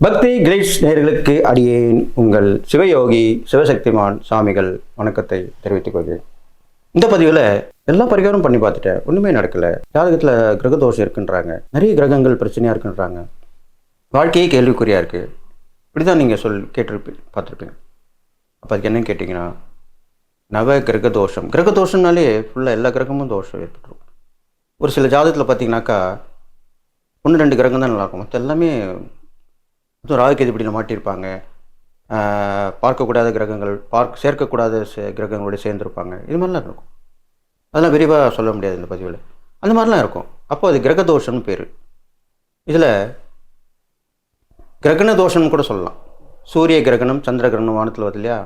பக்தி கிரேட்ஸ் நேர்களுக்கு அடியேன் உங்கள் சிவயோகி சிவசக்திமான் சாமிகள் வணக்கத்தை தெரிவித்துக் கொள்கிறேன். இந்த பதிவில் எல்லா பரிகாரம் பண்ணி பார்த்துட்டேன். ஒன்றுமே நடக்கலை. ஜாதகத்தில் கிரக தோஷம் இருக்குன்றாங்க. நிறைய கிரகங்கள் பிரச்சனையாக இருக்குன்றாங்க. வாழ்க்கையே கேள்விக்குறியாக இருக்குது இப்படி தான் நீங்கள் சொல் கேட்டிருப்பீங்க பார்த்துருப்பீங்க. அப்போ அதுக்கு என்னன்னு கேட்டிங்கன்னா நவ கிரக தோஷம். கிரக தோஷம்னாலே ஃபுல்லாக எல்லா கிரகமும் தோஷம் ஏற்பட்டுரும். ஒரு சில ஜாதகத்தில் பார்த்தீங்கன்னாக்கா ஒன்று ரெண்டு கிரகம் தான் நல்லாயிருக்கும் மற்ற எல்லாமே அதுவும் ராகுகேதுபடியில் மாட்டியிருப்பாங்க. பார்க்கக்கூடாத கிரகங்கள் பார்க்க சேர்க்கக்கூடாத சே- கிரகங்களோட சேர்ந்துருப்பாங்க. இது மாதிரிலாம் இருக்கும். அதெல்லாம் விரிவாக சொல்ல முடியாது இந்த பதிவில். அந்த மாதிரிலாம் இருக்கும். அப்போ அது கிரக தோஷம்னு பேர். இதில் கிரகண தோஷம்னு கூட சொல்லலாம். சூரிய கிரகணம் சந்திர கிரகணம் வானத்தில் வருது இல்லையா?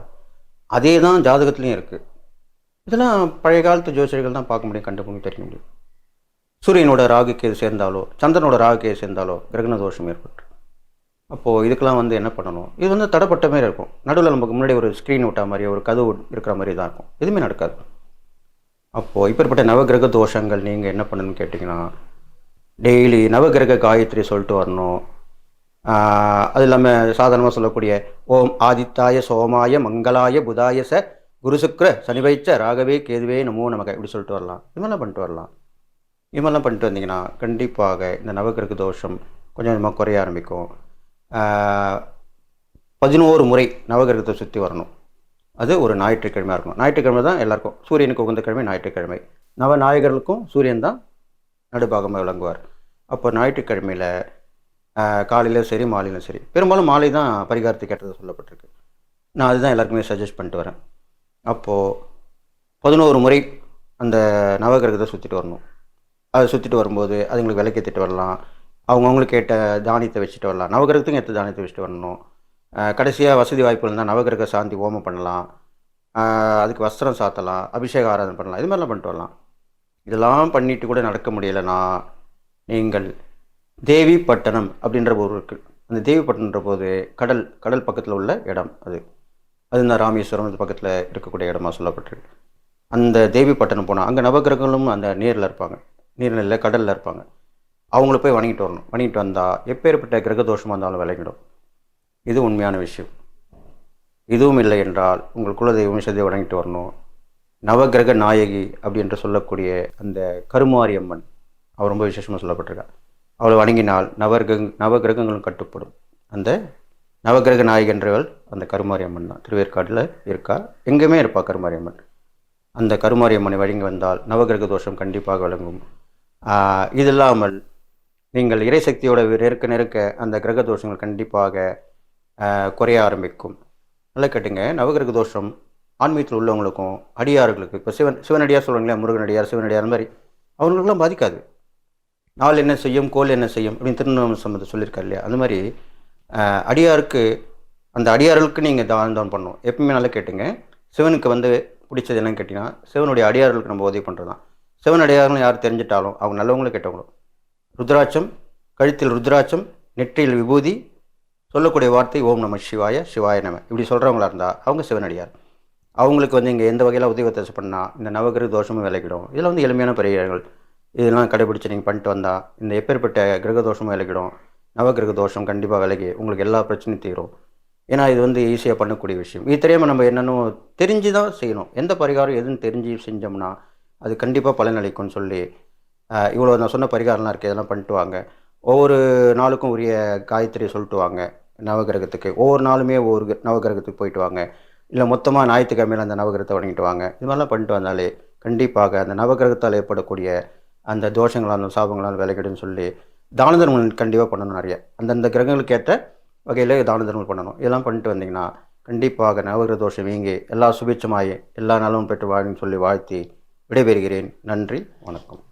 அதே தான் ஜாதகத்துலேயும் இருக்குது இதெல்லாம் பழைய காலத்து ஜோசியர்கள் தான் பார்க்க முடியும் கண்டுபிடிக்க தெரிய முடியும் சூரியனோட ராகு கேது சேர்ந்தாலோ சந்திரனோட ராகு கேது சேர்ந்தாலோ கிரகண தோஷம் ஏற்பட்டு அப்போது இதுக்கெல்லாம் வந்து என்ன பண்ணணும்? இது வந்து தடைப்பட்ட மாதிரி இருக்கும். நடுவில் நமக்கு முன்னாடி ஒரு ஸ்க்ரீன் விட்டா மாதிரி ஒரு கதவு இருக்கிற மாதிரி தான் இருக்கும். எதுவுமே நடக்காது. அப்போது இப்படிப்பட்ட நவகிரக தோஷங்கள் நீங்கள் என்ன பண்ணணும்னு கேட்டிங்கன்னா டெய்லி நவகிரக காயத்ரி சொல்லிட்டு வரணும். அது இல்லாமல் சாதாரணமாக சொல்லக்கூடிய ஓம் ஆதித்தாய சோமாய மங்களாய புதாய ச குருசுக்ர சனிவைச்ச ராகவே கேதுவே நமோ நமக்கு இப்படி சொல்லிட்டு வரலாம். இது மாதிரிலாம் பண்ணிட்டு வரலாம். இது மாதிரிலாம் பண்ணிட்டு வந்தீங்கன்னா கண்டிப்பாக இந்த நவகிரக தோஷம் கொஞ்சம் கொஞ்சமாக குறைய ஆரம்பிக்கும். பதினோரு முறை நவகிரகத்தை சுற்றி வரணும். அது ஒரு ஞாயிற்றுக்கிழமையாக இருக்கணும். ஞாயிற்றுக்கிழமை தான் எல்லாருக்கும் சூரியனுக்கு உகந்த கிழமை ஞாயிற்றுக்கிழமை. நவ நாயகர்களுக்கும் சூரியன் தான் நடுபாகமாக விளங்குவார். அப்போ ஞாயிற்றுக்கிழமையில் காலையிலும் சரி மாலையிலும் சரி. பெரும்பாலும் மாலை தான் பரிகாரத்துக்கு கேட்டது சொல்லப்பட்டிருக்கு. நான் அதுதான் எல்லாருக்குமே சஜஸ்ட் பண்ணிட்டு வரேன். அப்போது பதினோரு முறை அந்த நவகிரகத்தை சுற்றிட்டு வரணும். அதை சுற்றிட்டு வரும்போது அதுங்களுக்கு விளக்கேற்றிட்டு வரலாம். அவங்கவுங்களுக்கு கேட்ட தானியத்தை வச்சுட்டு வரலாம். நவகிரகத்துக்கும் ஏற்ற தானியத்தை வச்சுட்டு வரணும். கடைசியாக வசதி வாய்ப்பு இருந்தால் நவகிரக சாந்தி ஹோமம் பண்ணலாம். அதுக்கு வஸ்திரம் சாத்தலாம் அபிஷேக ஆராதனை பண்ணலாம். இது மாதிரிலாம் பண்ணிட்டு வரலாம். இதெல்லாம் பண்ணிட்டு கூட நடக்க முடியலைன்னா நீங்கள் தேவிப்பட்டணம் அப்படின்ற ஊர் இருக்குது அந்த தேவிப்பட்டினன்ற போது கடல் கடல் பக்கத்தில் உள்ள இடம் அது. அது இந்த ராமேஸ்வரம் இது பக்கத்தில் இருக்கக்கூடிய இடமா சொல்லப்பட்டிருக்கு. அந்த தேவிப்பட்டினம் போனால் அங்கே நவகிரகங்களும் அந்த நீரில் இருப்பாங்க. நீர்நிலையில் கடலில் இருப்பாங்க. அவங்கள போய் வணங்கிட்டு வரணும். வணங்கிட்டு வந்தால் எப்பேற்பட்ட கிரக தோஷமாக இருந்தாலும் விளங்கிடும் இது உண்மையான விஷயம். இதுவும் இல்லை என்றால் உங்கள் குலதெய்வம் விஷயத்தை வணங்கிட்டு வரணும். நவகிரக நாயகி அப்படின்று சொல்லக்கூடிய அந்த கருமாரி அம்மன் அவர் ரொம்ப விசேஷமாக சொல்லப்பட்டிருக்கார். அவளை வணங்கினால் நவகிரக நவகிரகங்களும் கட்டுப்படும். அந்த நவகிரக நாயகன்றவள் அந்த கருமாரி அம்மன் தான். திருவேற்காட்டில் இருக்கா? எங்கேயுமே இருப்பா கருமாரி அம்மன். அந்த கருமாரி அம்மனை வழங்கி வந்தால் நவகிரக தோஷம் கண்டிப்பாக விளங்கும். இது இல்லாமல் நீங்கள் இறைசக்தியோட நெருக்க நெருக்க அந்த கிரக தோஷங்கள் கண்டிப்பாக குறைய ஆரம்பிக்கும். நல்லா கேட்டுங்க. நவகிரக தோஷம் ஆன்மீகத்தில் உள்ளவங்களுக்கும் அடியார்களுக்கு இப்போ சிவன் சிவனடியார் சொல்கிறாங்களே முருகனடியார் சிவனடியார் அந்த மாதிரி அவங்களுக்குலாம் பாதிக்காது. நாள் என்ன செய்யும் கோல் என்ன செய்யும் அப்படின்னு திருநாம சம்பந்தம் சொல்லியிருக்காரு இல்லையா? அந்த மாதிரி அடியாருக்கு அந்த அடியார்களுக்கு நீங்கள் தானம் தான் பண்ணணும். எப்பவுமே நல்லா கேட்டுங்க. சிவனுக்கு வந்து பிடிச்சது என்னன்னு கேட்டிங்கன்னா சிவனுடைய அடியார்களுக்கு நம்ம உதவி பண்ணுறது தான் சிவன் அடியார்களும் யார் தெரிஞ்சிட்டாலும் அவங்க நல்லவங்களும் கெட்டவங்களும் ருத்ராட்சம் கழுத்தில் ருத்ராட்சம் நெற்றியில் விபூதி சொல்லக்கூடிய வார்த்தை ஓம் நம சிவாய சிவாய நம. இப்படி சொல்கிறவங்களா இருந்தால் அவங்க சிவனடியார். அவங்களுக்கு வந்து இங்கே எந்த வகையில் உதவி ஒத்தாசை பண்ணால் இந்த நவகிரக தோஷமும் விலகிடும். இதில் வந்து எளிமையான பரிகாரங்கள். இதெல்லாம் கடைபிடிச்சு நீங்கள் பண்ணிட்டு வந்தால் இந்த எப்பேற்பட்ட கிரக தோஷமும் விலகிடும். நவகிரக தோஷம் கண்டிப்பாக விலகி உங்களுக்கு எல்லா பிரச்சனையும் தீரும். ஏன்னா இது வந்து ஈஸியாக பண்ணக்கூடிய விஷயம். இது தெரியாமல் நம்ம என்னென்னு தெரிஞ்சு தான் செய்யணும். எந்த பரிகாரம் எதுன்னு தெரிஞ்சு செஞ்சோம்னா அது கண்டிப்பாக பலனளிக்கும்னு சொல்லி இவ்வளோ நான் சொன்ன பரிகாரம்லாம் இருக்குது இதெல்லாம் பண்ணிட்டு வாங்க. ஒவ்வொரு நாளுக்கும் உரிய காயத்ரி சொல்லிட்டு வாங்க நவகிரகத்துக்கு. ஒவ்வொரு நாளுமே ஒவ்வொரு நவகிரகத்துக்கு போயிட்டு வாங்க. இல்லை மொத்தமாக ஞாயிற்றுக்கிழமையில் அந்த நவகிரகத்தை வணங்கிட்டு வாங்க. இது மாதிரிலாம் பண்ணிட்டு வந்தாலே கண்டிப்பாக அந்த நவகிரகத்தால் ஏற்படக்கூடிய அந்த தோஷங்களாக அந்த சாபங்களால் விலகிடுன்னு சொல்லி தான தர்மங்கள் கண்டிப்பாக பண்ணணும் நிறைய. அந்தந்த கிரகங்களுக்கு ஏற்ற வகையில் தான தர்மங்கள் பண்ணணும். இதெல்லாம் பண்ணிட்டு வந்தீங்கன்னா கண்டிப்பாக நவகிரக தோஷம் வீங்கி எல்லா சுபிட்சமாயி எல்லா நலமும் பெற்று வாழுன்னு சொல்லி வாழ்த்தி விடைபெறுகிறேன். நன்றி வணக்கம்.